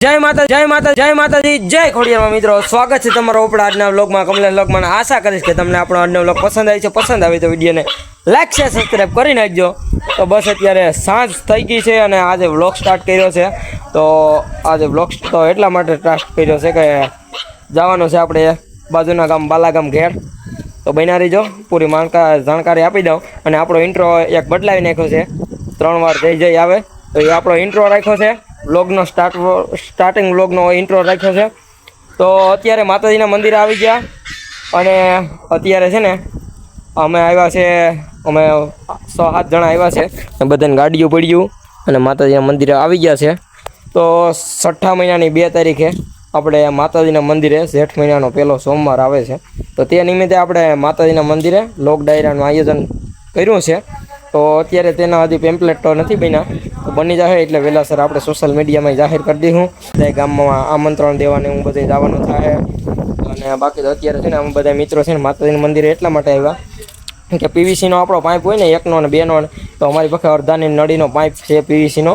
જય માતા જય માતા જય માતાજી, જય ખોડિયારમાં મિત્રો. સ્વાગત છે તમારો આપણા આજના વ્લોગમાં. કમલેન વ્લોગમાં આશા કરીશ કે તમને આપણો આજનો વ્લોગ પસંદ આવી છે. પસંદ આવી તો વિડીયોને લાઈક, શેર સબસ્ક્રાઈબ કરી નાખજો. તો બસ અત્યારે સાંજ થઈ ગઈ છે અને આજે વ્લોગ સ્ટાર્ટ કર્યો છે. તો આજે વ્લોગ તો એટલા માટે સ્ટાર્ટ કર્યો છે કે જવાનું છે આપણે બાજુના ગામ બાલાગામ ઘેર. તો બન્યા રહીજો. પૂરી માણકા જાણકારી આપી દઉં. અને આપણો ઇન્ટ્રો એક બદલાવી નાખ્યો છે. ત્રણ વાર જઈ જઈ આવે. તો એ આપણો ઇન્ટ્રો રાખ્યો છે. વ્લોગનો સ્ટાર્ટ સ્ટાર્ટિંગ વ્લોગનો ઇન્ટ્રો રાખ્યો છે. તો અત્યારે માતાજીના મંદિરે આવી ગયા અને અત્યારે છે ને અમે આવ્યા છે, અમે છ સાત જણા આવ્યા છે. બધાને ગાડીઓ પડ્યું અને માતાજીના મંદિરે આવી ગયા છે. તો છઠ્ઠા મહિનાની બે તારીખે આપણે માતાજીના મંદિરે જેઠ મહિનાનો પહેલો સોમવાર આવે છે. તો તે નિમિત્તે આપણે માતાજીના મંદિરે લોક ડાયરાનું આયોજન કર્યું છે. તો અત્યારે તેના હજી પેમ્પલેટ તો નથી બન્યા. તો બની જશે એટલે વહેલાસર આપણે સોશિયલ મીડિયામાં જાહેર કરી દઈશું બધા ગામમાં આમંત્રણ દેવાને હું બધે જવાનું થાય અને બાકી તો અત્યારે છે ને અમે બધા મિત્રો છે ને માતાજીના મંદિરે એટલા માટે આવ્યા. કે પીવીસીનો આપણો પાઇપ હોય ને એકનો અને બેનો તો અમારી પાસે અડધાની નળીનો પાઇપ છે પીવીસીનો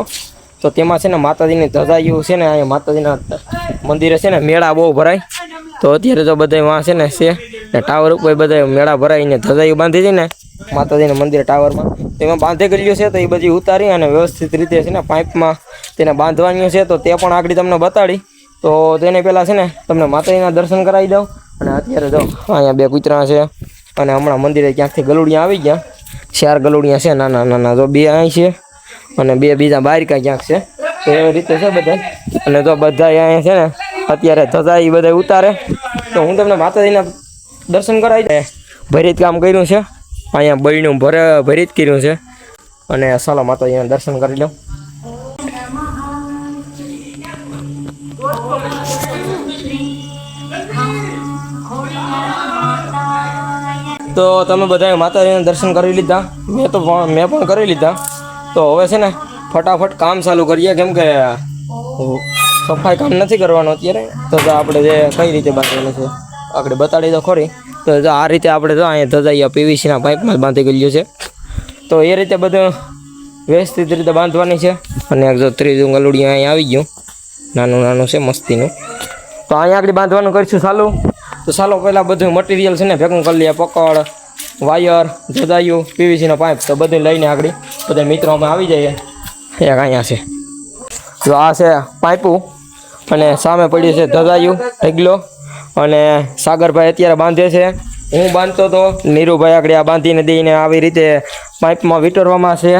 તો તેમાં છે ને માતાજીની ધજાયું છે ને અહીંયા માતાજીના મંદિરે છે ને મેળા બહુ ભરાય. તો અત્યારે તો બધા વાં છે ને છે. ને ટાવર ઉપર બધા મેળા ભરાઈને ધજાઈ બાંધી હતી ને માતાજીના મંદિર ટાવરમાં તેમાં બાંધી ગયેલું છે તો એ બધી ઉતારી અને વ્યવસ્થિત રીતે છે ને પાઇપમાં તેને બાંધવાની છે તો તે પણ આગળ તમને બતાડી. તો તેને પહેલાં છે ને તમને માતાજીના દર્શન કરાવી દઉં અને અત્યારે જો અહીંયા બે કૂતરા છે અને હમણાં મંદિરે ક્યાંકથી ગલુડિયા આવી ગયા. ચાર ગલુડિયા છે, નાના નાના જો બે અહીં છે અને બે બીજા બહાર કાંઈ ક્યાંક છે. તો એવી રીતે છે બધા અને જો બધા અહીંયા છે ને અત્યારે ધજા એ બધા ઉતારે. તો હું તમને માતાજીના દર્શન કરાવી દે ભરીત કામ કર્યું છે. અહીંયા બળીનું ભરે, ભરીત કર્યું છે. અને સાલા માતા અહીંયા દર્શન કરી લઉં તો તમે બધાએ માતાજીના દર્શન કરી લીધા. મેં તો મેં પણ કરી લીધા. તો હવે છે ને ફટાફટ કામ ચાલુ કરીએ. કેમ કે સફાઈ કામ નથી કરવાનું અત્યારે. તો આપણે જે કઈ રીતે બાંધવાનું છે. આપણે બતાડી દો ખરી. તો આ રીતે આપણે જો અહીંયા ધજાઈએ પીવીસીના પાઇપમાં બાંધી ગયેલું છે. તો એ રીતે બધું વ્યવસ્થિત રીતે બાંધવાની છે. અને જો ત્રીજું ગલુડિયું અહીંયા આવી ગયું. નાનું નાનું છે મસ્તીનું. તો અહીંયા આગળ બાંધવાનું કરીશું ચાલુ. તો ચાલો પહેલાં બધું મટીરિયલ છે ને ભેગું કરી લઈએ. પકડ, વાયર જદાયું પીવીસીનો પાઇપ. તો બધું લઈને આગળ બધા મિત્રો અમે આવી જઈએ. એક અહીંયા છે. તો આ છે પાઇપું. અને સામે પડ્યું છે ધજાયું, ઢગલો. અને સાગરભાઈ અત્યારે બાંધે છે. હું બાંધતો હતો નીરુભાઈ આગળ આ બાંધીને દઈને આવી રીતે પાઇપમાં વિટરવામાં છે.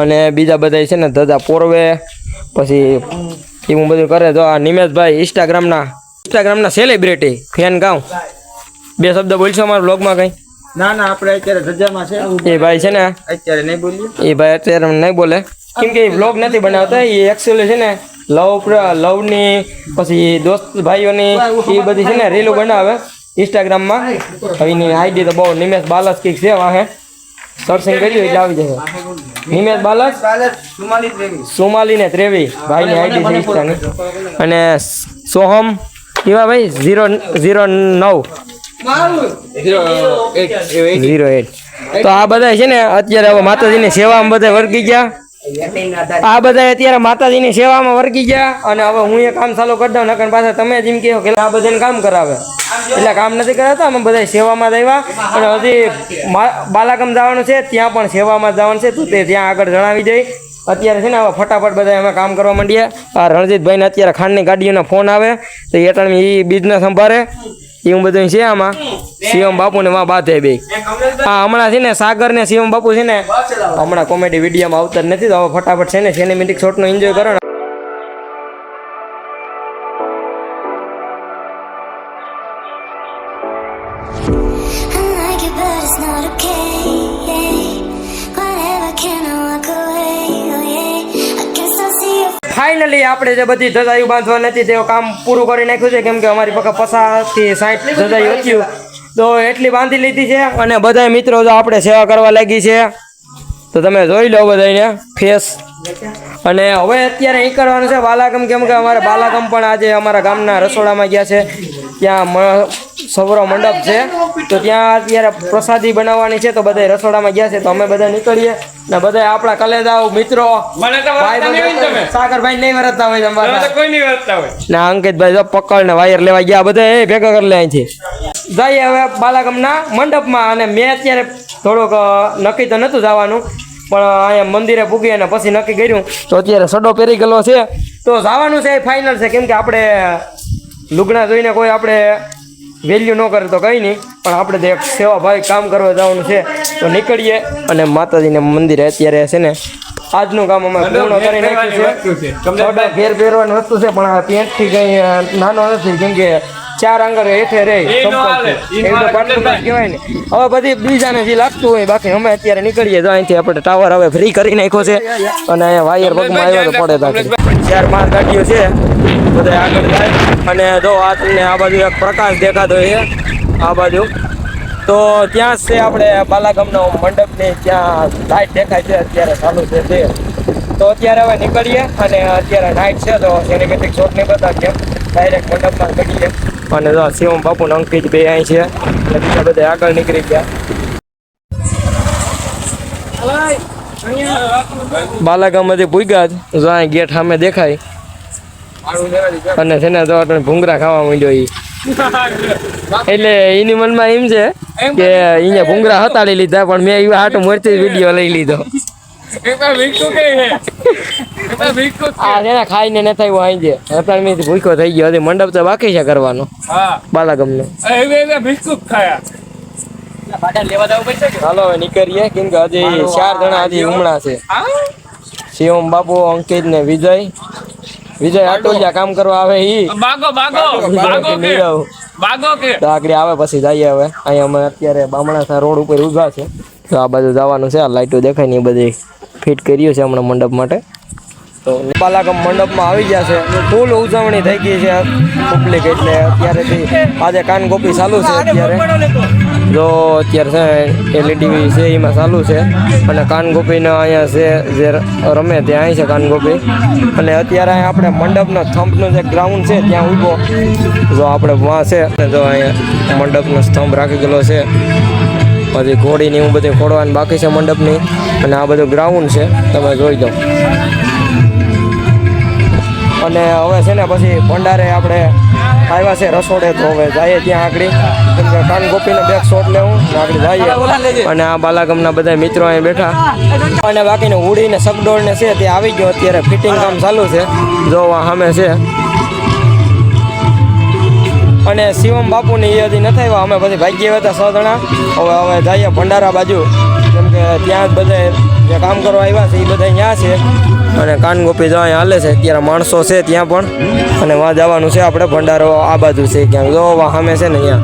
અને બીજા બધા છે ને ધજા પોરવે પછી એવું બધું કરે તો આ નિમેશભાઈ ઇન્સ્ટાગ્રામના ઇન્સ્ટાગ્રામના સેલિબ્રિટી ફેન ગાઉં. બે શબ્દ બોલશો અમારા બ્લોગમાં કંઈ? ના ના આપણે અત્યારે ધજામાં છે. એ ભાઈ છે ને? અત્યારે નહીં બોલીએ. એ ભાઈ અત્યારે નહીં બોલે. કેમ કે એ બ્લોગ નથી બનાવતા એ એકચ્યુઅલી છે ને લવ લવની પછી દોસ્ત ભાઈઓની એ બધી છે ને રીલો બનાવે ઇન્સ્ટાગ્રામમાં હવે એની આઈડી તો બહુ નિમેશ બાલસ કીક છે વાહે. સર્ચિંગ કર્યું એટલે આવી જશે. નિમેશ બાલસ? સુમાલી ત્રેવીસ. ને ત્રેવી ભાઈની આઈડી છે ઇન્સ્ટાની અને સોહમ કેવા ભાઈ ઝીરો ઝીરો નવ. Zero eight. તો આ બધા છે ને અત્યારે હવે માતાજીની સેવામાં બધા વર્ગી ગયા. આ બધા અત્યારે માતાજીની સેવામાં વર્ગી ગયા અને હવે હું એ કામ ચાલુ કરી દઉં, નકર પાછા તમે જેમ કહો કે આ બધાને કામ કરાવે. એટલે કામ નથી કરાવતા અમે બધા સેવામાં જ અને હજી મા- બાલાગામ જવાનું છે, ત્યાં પણ સેવામાં જવાનું છે, તો તે ત્યાં આગળ જણાવી દઈ. અત્યારે છે ને હવે ફટાફટ બધા અમે કામ કરવા માંડીએ. આ રણજીતભાઈને અત્યારે ખાંડની ગાડીઓના ફોન આવે, તો એ ટાઈમે એ બિઝનેસ સંભાળે એવું બધું છે આમાં. શિવમ બાપુ ને માં બાતે બે. હા હમણાં છે ને સાગર ને શિવમ બાપુ છે ને હમણાં કોમેડી વિડીયોમાં આવતા જ નથી તો હવે ફટાફટ છે ને સિનેમેટિક શોટનો એન્જોય કરો ને. Away? Oh. ફાઇનલી આપણે જે બધી ધજાયું બાંધવા નથી તે કામ પૂરું કરી નાખ્યું છે. કેમ કે અમારી પાસે પચાસથી સાઠ ધજાયું હતું. તો એટલી બાંધી લીધી છે અને બધા મિત્રો તો આપણે સેવા કરવા લાગી છે, તો તમે જોઈ લો બધાને ફેસ અને હવે અત્યારે અહીં કરવાનું છે બાલાકમ કેમ કે અમારે બાલાકમ પણ આજે અમારા ગામના રસોડામાં ગયા છે. ત્યાં સવરો મંડપ છે. તો ત્યાં અત્યારે પ્રસાદી બનાવવાની છે. તો બધા રસોડામાં ગયા છે. તો અમે બધા નીકળીએ. ને બધા આપણા કલેદાઓ મિત્રો. સાગરભાઈ નહીં વરતતા હોય તમે કોઈ નહીં વર્તતા હોય. ના અંકિતભાઈ પકડ ને વાયર લેવા ગયા. બધા એ ભેગા કરી લે અહીંથી. જઈએ હવે બાલાગામના મંડપમાં. અને મેં અત્યારે થોડુંક નક્કી તો નહોતું જવાનું. પણ અહીંયા મંદિરે પૂગી અને પછી નક્કી કર્યું. તો અત્યારે સડો પહેરી ગયેલો છે. તો જવાનું છે એ ફાઇનલ છે. કેમ કે આપણે લુગડા જોઈને કોઈ આપણે વેલ્યુ ન કરે તો કંઈ નહીં પણ આપણે તો એક સેવાભાવી કામ કરવા જવાનું છે તો નીકળીએ અને માતાજીને મંદિરે અત્યારે છે ને આજનું કામ અમે પૂર્ણ કરી નાખ્યું છે. છે થોડા ઘેર પહેરવાની વસ્તુ છે પણ આ પેન્ટથી કંઈ નાનો નથી કેમ કે ચાર આંગળ હેઠે રહે નો નો તો. કહેવાય ને. હવે બધી બીજાને જે લાગતું હોય બાકી અમે અત્યારે નીકળીએ તો અહીંથી આપણે ટાવર હવે ફ્રી કરી નાખ્યો છે. અને અહીંયા વાયર પગમાં આવ્યો તો પડે તાકી ચાર માર ગાડીઓ છે બધા આગળ જાય. અને જો આ તમને આ બાજુ એક પ્રકાશ દેખાતો છે આ બાજુ. તો ત્યાં છે આપણે બાલાગામનો મંડપની ત્યાં લાઈટ દેખાય છે અત્યારે ચાલુ છે તે તો અત્યારે હવે નીકળીએ અને અત્યારે નાઇટ છે તો સિનેમેટિક શોટ નહીં બતાવીએ. ડાયરેક્ટ મંડપમાં નીકળીએ અને જો શિવમ બાપુ ને અંકિત બે અહીં છે. એટલે બીજા બધા આગળ નીકળી ગયા. બાલાગામમાંથી પૂગ્યા જ. જો અહીં ગેટ સામે દેખાય. અને તેને તો ભૂંગરા ખાવા માંડ્યો ઈ. એટલે એની મનમાં એમ છે કે અહીંયા ભૂંગરા હતાડી લીધા પણ મેં એવા હાટ મોરથી વીડિયો લઈ લીધો. ને ખાઈને ન થયું મેં ભૂખ્યો થઈ ગયો હજી મંડપ તો બાકી છે કરવાનો બાલાગમ ખાયા. હાલો નીકળીએ કેમ કે હજી ચાર જણા હજી હમણાં છે. શિવમ બાપુ અંકિત ને વિજય. વિજય આટોલિયા કામ કરવા આવે ઈ. બાગો બાગો બાગો કે? નીરવ. કે? તો આગળ આવે પછી જઈએ હવે. અહીંયા અમે અત્યારે બામણા રોડ ઉપર ઊભા છે. તો આ બાજુ જવાનું છે આ લાઈટો દેખાય ને એ બધી. ફિટ કર્યું છે હમણાં મંડપ માટે. તો બાલાગામ મંડપમાં આવી ગયા છે. ફૂલ ઉજવણી થઈ ગઈ છે પબ્લિક એટલે અત્યારેથી આજે કાનગોપી ચાલુ છે અત્યારે. જો અત્યારે છે એલઈડી છે એમાં ચાલુ છે. અને કાનગોપીને અહીંયા છે, જે રમે ત્યાં અહીં છે કાનગોપી અને અત્યારે અહીંયા આપણે મંડપનો સ્તંભનો જે ગ્રાઉન્ડ છે ત્યાં ઊભો. જો આપણે વાં છે જો અહીંયા મંડપનો સ્તંભ રાખી ગયેલો છે. પછી ઘોડીની એવું બધું ખોડવાની બાકી છે મંડપની. અને આ બધું ગ્રાઉન્ડ છે. તમે જોઈ દો અને હવે છે ને પછી ભંડારે આપણે આવ્યા છે રસોડે તો હવે જઈએ ત્યાં આગળ. કાન ગોપીનો બેક શોટ લેવું આગળ જઈએ. અને આ બાલાગમના બધા મિત્રો અહીં બેઠા. અને બાકીને ઉડીને સગડોળને છે તે આવી ગયો. અત્યારે ફિટિંગ કામ ચાલુ છે. જોવા સામે છે. અને શિવમ બાપુની એ હજી નથી આવ્યા. અમે પછી ભાગ્ય હતા સો જણા. હવે હવે જઈએ ભંડારા બાજુ. કેમ કે ત્યાં જ બધા જે કામ કરવા આવ્યા છે એ બધા ત્યાં છે. અને કાન ગોપી જો અહીંયા હાલે છે. અત્યારે માણસો છે ત્યાં પણ. અને વાં જવાનું છે આપણે ભંડારો આ બાજુ છે ક્યાંક. જો સામે છે ને અહીંયા.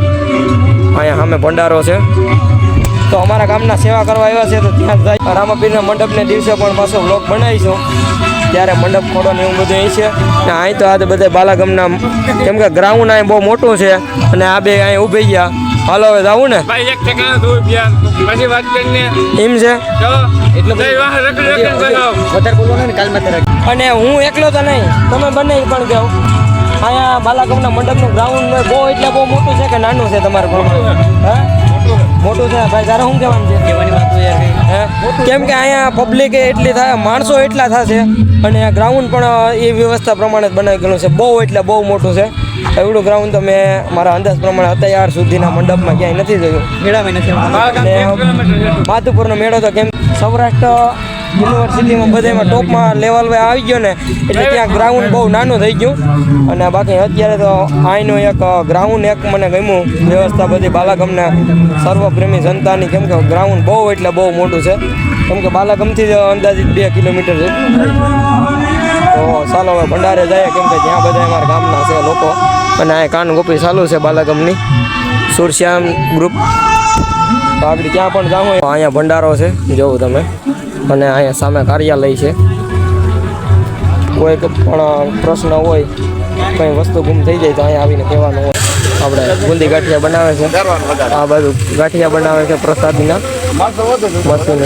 અહીંયા સામે ભંડારો છે. તો અમારા ગામના સેવા કરવા આવ્યા છે તો ત્યાં રામાપીરના મંડપને દિવસે પણ પાછો બ્લોગ બનાવીશું. ત્યારે મંડપ ખોડવાનું એવું બધું અહીં છે. ને અહીં તો આજે બધા બાલાગમના કેમ કે ગ્રાઉન્ડ અહીં બહુ મોટું છે અને આ બે અહીં ઊભી ગયા. હાલો હવે જાવું ને? ભાઈ એક પછી વાત કરીને એમ છે? અને હું એકલો તો નહીં તમે બંને પણ કહો અહીંયા બાલાગમના મંડપનું ગ્રાઉન્ડ બહુ એટલે બહુ મોટું છે કે નાનું છે તમારું? ગ્રાઉન્ડ હા? મોટું છે. ભાઈ તારે શું કહેવાનું છે? કહેવાની વાત હે? કેમ કે અહીંયા પબ્લિક એટલી થાય માણસો એટલા થશે અને ગ્રાઉન્ડ પણ એ વ્યવસ્થા પ્રમાણે જ બનાવી ગયેલું છે. બહુ એટલે બહુ મોટું છે. એવડું ગ્રાઉન્ડ તો મેં મારા અંદાજ પ્રમાણે અત્યાર સુધીના મંડપમાં ક્યાંય નથી જોયું. અને માધુપુરનો મેળો તો કેમ સૌરાષ્ટ્ર યુનિવર્સિટીમાં બધામાં ટોપમાં લેવલ આવી ગયો ને, એટલે ત્યાં ગ્રાઉન્ડ બહુ નાનું થઈ ગયું. અને બાકી અત્યારે તો અહીંનું એક ગ્રાઉન્ડ એક મને ગમ્યું. વ્યવસ્થા બધી બાલાગમને સર્વપ્રેમી જનતાની. કેમ કે ગ્રાઉન્ડ બહુ એટલે બહુ મોટું છે. કેમ કે બાલાગમથી અંદાજિત બે કિલોમીટર છે. તો ચાલો હવે ભંડારે જાય કેમ કે જ્યાં બધા અમારા ગામના છે લોકો. અને આ કાન ગોપી ચાલુ છે બાલાગમની સુરશ્યામ ગ્રુપ તો આગળ ક્યાં પણ જાઓ, અહીંયા ભંડારો છે. જોવું તમે. અને અહીંયા સામે કાર્યાલય છે. કોઈક પણ પ્રશ્ન હોય, કંઈ વસ્તુ ગુમ થઈ જાય તો અહીંયા આવીને કહેવાનું હોય. આપણે બુંદી ગાંઠિયા બનાવે છે. આ બાજુ ગાંઠિયા બનાવે છે પ્રસાદીના. મશીન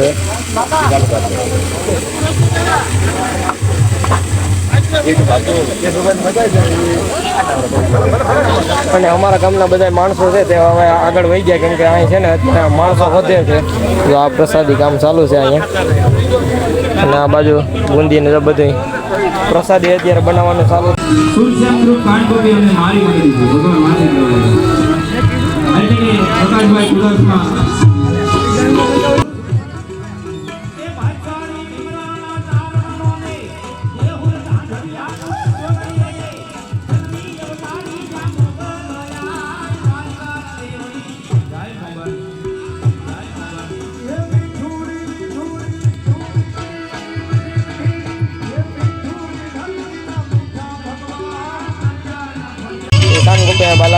અને અમારા ગામના બધા માણસો છે તે હવે આગળ વહી ગયા કેમ કે અહીં છે ને અત્યારે માણસો વધે છે. જો આ પ્રસાદી કામ ચાલુ છે અહીંયા. અને આ બાજુ બુંદી ને બધું પ્રસાદી અત્યારે બનાવવાનું ચાલુ છે.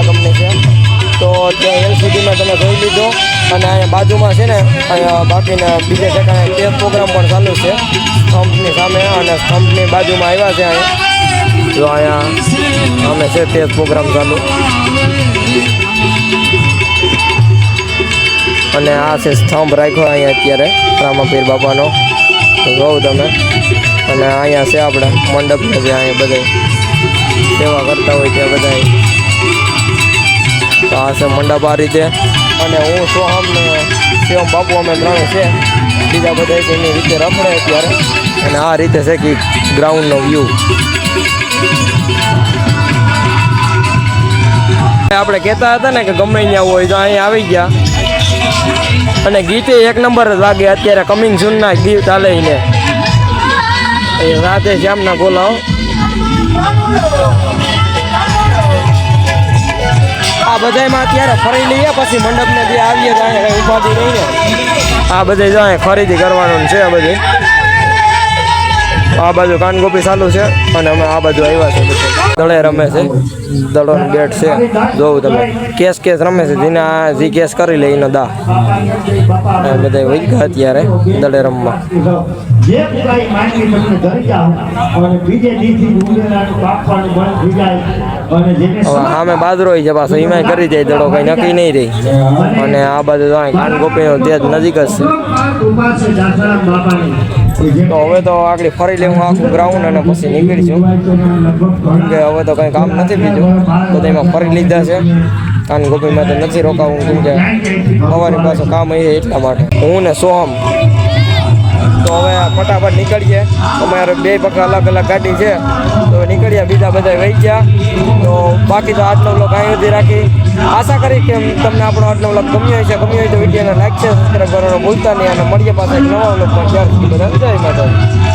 કંપની છે. તો ત્યાં એલસીડીમાં તમે જોઈ લીધો. અને અહીંયા બાજુમાં છે ને, અહીંયા બાકીના બીજા ઠેકાણે ટેસ્ટ પ્રોગ્રામ પણ ચાલુ છે. સ્તંભની સામે અને સ્તંભની બાજુમાં આવ્યા છે અહીંયા. જો અહીંયા અમે છે તે પ્રોગ્રામ ચાલુ. અને આ છે સ્તંભ રાખ્યો અહીંયા અત્યારે, રામાપીર બાબાનો. તો જોઉં તમે. અને અહીંયા છે આપણે મંડપ છે અહીંયા બધા સેવા કરતા હોય ત્યાં બધા તો આ છે મંડપ આ રીતે અને હું સોહમ શિવમ બાપુ, અમે ત્રણે છે. બીજા બધા એની રીતે રમણે અત્યારે. અને આ રીતે છે કે ગ્રાઉન્ડનો વ્યૂ આપણે કહેતા હતા ને કે ગમે ત્યાં હોય તો અહીં આવી ગયા. અને ગીતે એક નંબર લાગે, અત્યારે કમિંગ સૂનના ગીત ચાલે ને. રાતે શ્યામના બોલાવો આ બધાયમાં અત્યારે ફરી લઈએ, પછી મંડપને જે આવીએ તો ઉપાધિ રહીને આ બધે જો ખરીદી કરવાનું છે આ બધી. આ બાજુ કાનગોપી ચાલુ છે અને અમે આ બાજુ આવ્યા છે દળે રમે છે. દડોનો ગેટ છે. જોવું તમે. કેસ કેસ રમે છે. જેને આ જે કેસ કરી લે એનો દા. બધા વહી ગયા અત્યારે દળે રમવા. જે સામે બાજરો છે પાછો એમાં કરી જાય દડો કઈ નક્કી નહીં રહી. અને આ બાજુ તો અહીં કાનગોપીનો તેજ નજીક જ છે. તો હવે તો આગળ ફરી લેવું આખું ગ્રાઉન્ડ અને પછી નીકળીશું. કે હવે તો કંઈ કામ નથી બીજું. તો તેમાં ફરી લીધા છે. કાન ગોપીમાં તો નથી રોકાવું કેમ કે સવારની પાછું કામ એ એટલા માટે. હું ને સોહમ તો હવે ફટાફટ નીકળીએ. અમારે બે પગ અલગ અલગ ગાડી છે. તો નીકળ્યા બીજા બધા વહી ગયા. તો બાકી તો આજનો બ્લોગ અહીં સુધી રાખી. આશા કરી કે તમને આપણો આજનો બ્લોગ ગમ્યો હશે. ગમ્યો હોય તો વિડીયોને લાઈક છે સબસ્ક્રાઈબ કરવાનું ભૂલતા નહીં. અને મળીએ પાસે નવા બ્લોગમાં ત્યાર સુધી બધા જય માતા